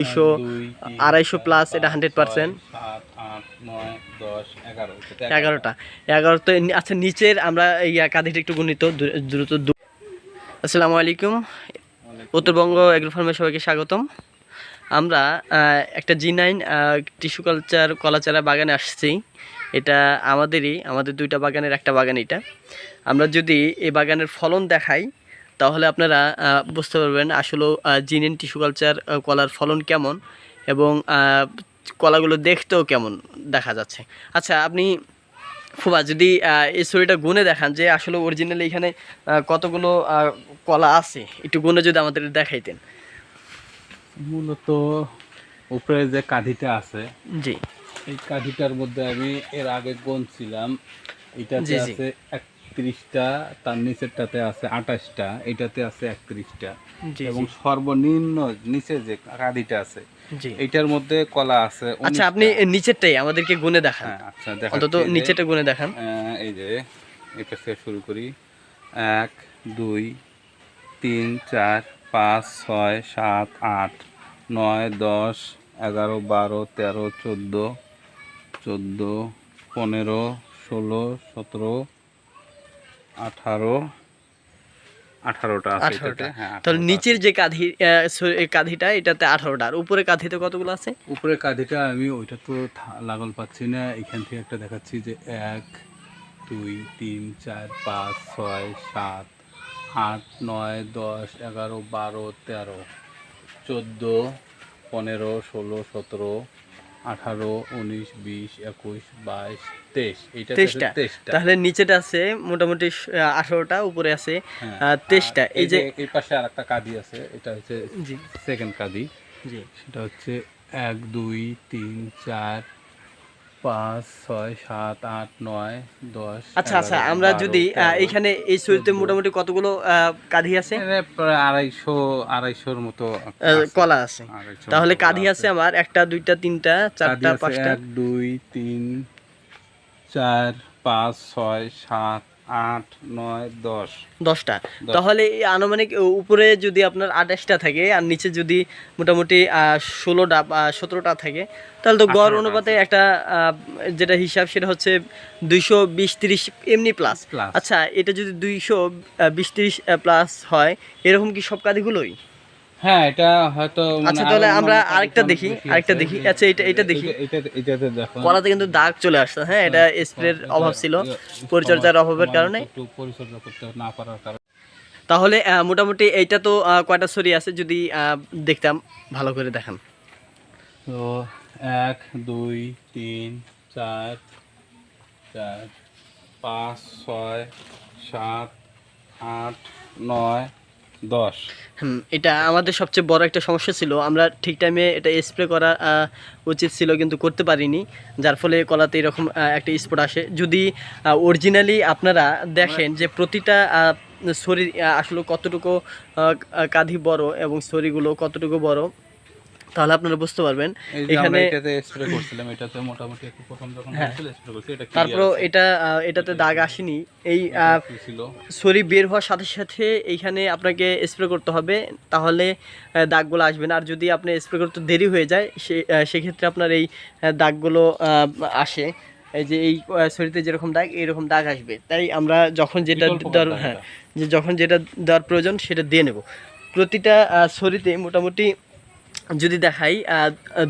দুইশো আড়াইশো প্লাস এটা হান্ড্রেড পার্সেন্ট এগারো। এগারোটা। এগারোতে আচ্ছা নিচের আমরা ইয়া কাঁধিটা একটু গুণিত দ্রুত আসসালামু আলাইকুম। উত্তরবঙ্গ এগ্রো ফার্মে সবাইকে স্বাগতম। আমরা একটা জি নাইন টিস্যু কালচার কলাচারা বাগানে আসছি। এটা আমাদেরই আমাদের দুইটা বাগানের একটা বাগান এটা। আমরা যদি এই বাগানের ফলন দেখাই তাহলে আপনারা বুঝতে পারবেন আসলে জিনেন টিস্যু কালচার কলার ফলন কেমন এবং কলাগুলো দেখতেও কেমন দেখা যাচ্ছে। আচ্ছা আপনি ফুবা যদি এই ছবিটা গুনে দেখান যে আসলে অরিজিনালি এখানে কতগুলো কলা আছে একটু গুনে যদি আমাদের দেখাইতেন। মূলত উপরে যে কাঠিটা আছে জি। এই কাঠিটার মধ্যে আমি এর আগে গুনছিলাম। এটাতে জি, জি। একত্রিশটা তার নিচেরটাতে আছে আঠাশটা এটাতে আছে একত্রিশটা। এবং সর্বনিম্ন নিচে যে কাঠিটা আছে এটার মধ্যে কলা আছে আচ্ছা আপনি নিচেরটাই আমাদেরকে গুনে দেখান। হ্যাঁ আচ্ছা দেখা অন্তত নিচেরটা গুনে দেখান। এই যে এটা থেকে শুরু করি। এক দুই তিন চার পাঁচ ছয় সাত আট নয় দশ এগারো বারো তেরো চোদ্দ চোদ্দ পনেরো ষোলো সতেরো আঠারো আঠারোটা আঠারোটা। হ্যাঁ তাহলে নিচের যে কাঁধি কাঁধিটা এটাতে আঠারোটা। আর উপরে কাঁধিতে কতগুলো আছে? উপরে কাঁধিটা আমি ওইটা তো লাগল পাচ্ছি না। এখান থেকে একটা দেখাচ্ছি যে এক দুই তিন চার পাঁচ ছয় সাত আট নয় দশ এগারো বারো তেরো চোদ্দ পনেরো ষোলো সতেরো আঠারো উনিশ বিশ একুশ বাইশ তেইশ। এইটা তেইশটা। তাহলে নিচেটা আছে মোটামুটি আঠারোটা উপরে আছে হ্যাঁ, আহ, তেইশটা। এই যে এই পাশে আর একটা কাঁধি আছে এটা হচ্ছে জি। সেকেন্ড কাদি। জি। সেটা হচ্ছে এক দুই তিন চার পাঁচ ছয় সাত আট নয় দশ আচ্ছা আচ্ছা আমরা যদি এখানে এই শরীরতে মোটামুটি কতগুলো আহ, কাঁধি আছে? আড়াইশো আড়াইশোর মতো কলা আছে। তাহলে কাঁধি আছে। আমার একটা দুইটা তিনটা চারটা পাঁচটা। এক দুই তিন চার পাঁচ ছয় সাত আট নয় দশ। দশটা। তাহলে এই আনুমানিক উপরে যদি আপনার আঠাশটা থাকে আর নিচে যদি মোটামুটি আহ, ষোলোটা বা সতেরোটা থাকে তাহলে তো গড় অনুপাতে একটা আহ, যেটা হিসাব সেটা হচ্ছে দুইশো বিশ তিরিশ এমনি প্লাস আচ্ছা এটা যদি দুইশো বিশ তিরিশ প্লাস হয় এরকম কি সব কাঁধিগুলোই হ্যাঁ এটা হয়তো মানে আচ্ছা, তাহলে আমরা আরেকটা দেখি, আরেকটা দেখি। আচ্ছা, এটা- এটা দেখি। এটা- এটাতে দেখো। কলাতে কিন্তু দাগ চলে আসছে হ্যাঁ এটা স্প্রের অভাব ছিল পরিচর্যার অভাবের কারণে। একটু পরিচর্যা করতে না পারার কারণে। তাহলে মোটামুটি এইটা তো কয়টা ছড়ি আছে যদি আহ, দেখতাম ভালো করে দেখান। তো এক দুই তিন চার চার পাঁচ ছয় সাত আট নয় দশ। এটা আমাদের সবচেয়ে বড় একটা সমস্যা ছিল। আমরা ঠিক টাইমে এটা স্প্রে করা উচিত ছিল কিন্তু করতে পারিনি। যার ফলে কলাতে এরকম একটা স্পট আসে। যদি অরিজিনালি আপনারা দেখেন যে প্রতিটা শরীর আসলে কতটুকু কাঁধি বড় এবং শরীরগুলো কতটুকু বড় তাহলে আপনারা বুঝতে পারবেন। এখানে এটাতে স্প্রে করছিলাম এটাতে মোটামুটি একটু প্রথম যখন হ্যাঁ। স্প্রে করছি এটা তারপরও এটা এটাতে দাগ আসেনি। এই ছিল। বের হওয়ার সাথে সাথে এইখানে আপনাকে স্প্রে করতে হবে তাহলে দাগগুলো আসবে না। আর যদি আপনি স্প্রে করতে দেরি হয়ে যায় সে সেক্ষেত্রে আপনার এই দাগগুলো আসে। এই যে এই ছড়িতে যেরকম দাগ এইরকম দাগ আসবে। তাই আমরা যখন যেটা দেওয়ার হ্যাঁ যে যখন যেটা দেওয়ার প্রয়োজন সেটা দিয়ে নেব। প্রতিটা ছড়িতে মোটামুটি যদি দেখাই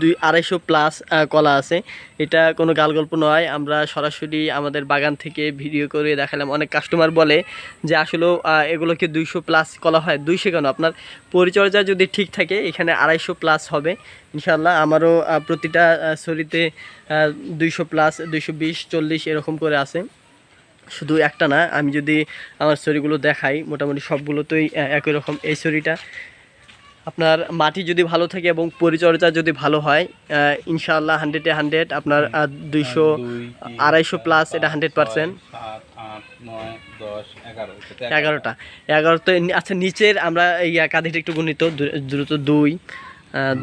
দুই আড়াইশো প্লাস কলা আছে। এটা কোনো গাল গল্প নয়। আমরা সরাসরি আমাদের বাগান থেকে ভিডিও করে দেখালাম। অনেক কাস্টমার বলে যে আসলেও এগুলোকে দুইশো প্লাস কলা হয়। দুইশো কেন? আপনার পরিচর্যা যদি ঠিক থাকে, এখানে আড়াইশো প্লাস হবে। ইনশাল্লাহ আমারও প্রতিটা শরীতে দুইশো প্লাস দুইশো বিশ, চল্লিশ এরকম করে আছে। শুধু একটা না, আমি যদি আমার ছড়িগুলো দেখাই, মোটামুটি সবগুলোতেই একই রকম। এই ছড়িটা আপনার মাটি যদি ভালো থাকে এবং পরিচর্যা যদি ভালো হয় ইনশাআল্লাহ হান্ড্রেডে হান্ড্রেড আপনার দুইশো আড়াইশো প্লাস এটা হান্ড্রেড পার্সেন্ট দশ এগারো এগারোটা আচ্ছা নিচের আমরা এই কাঁধিটা একটু গুণিত দ্রুত দুই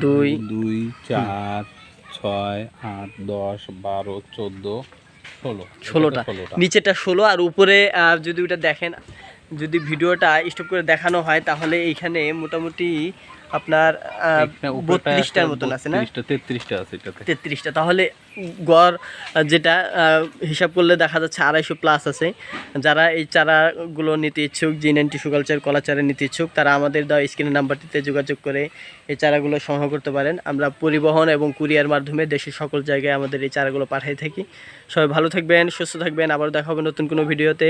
দুই দুই চার ছয় আট দশ বারো চোদ্দ ষোলো। ষোলোটা। নিচেরটা ষোলো আর উপরে যদি ওটা দেখেন যদি ভিডিওটা স্টপ করে দেখানো হয় তাহলে এইখানে মোটামুটি আপনার বত্রিশটার মতন আছে না? তেত্রিশটা আছে তেত্রিশটা। তাহলে গড় যেটা হিসাব করলে দেখা যাচ্ছে আড়াইশো প্লাস আছে। যারা এই চারাগুলো নিতে ইচ্ছুক জি নাইন টিস্যু কালচার কলা চারা নিতে ইচ্ছুক তারা আমাদের দেওয়া স্ক্রিনের নাম্বারটিতে যোগাযোগ করে এই চারাগুলো সংগ্রহ করতে পারেন। আমরা পরিবহন এবং কুরিয়ার মাধ্যমে দেশের সকল জায়গায় আমাদের এই চারাগুলো পাঠিয়ে থাকি। সবাই ভালো থাকবেন সুস্থ থাকবেন। আবার দেখা হবে নতুন কোনো ভিডিওতে।